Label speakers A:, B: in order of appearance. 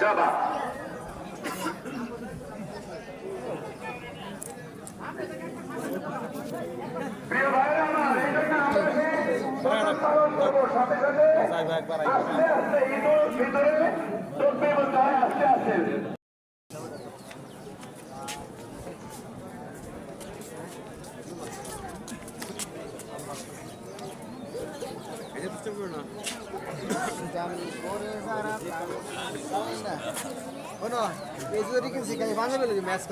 A: জানা সাথে সাথে আস্তে আস্তে ভিতরে
B: ম্যাচ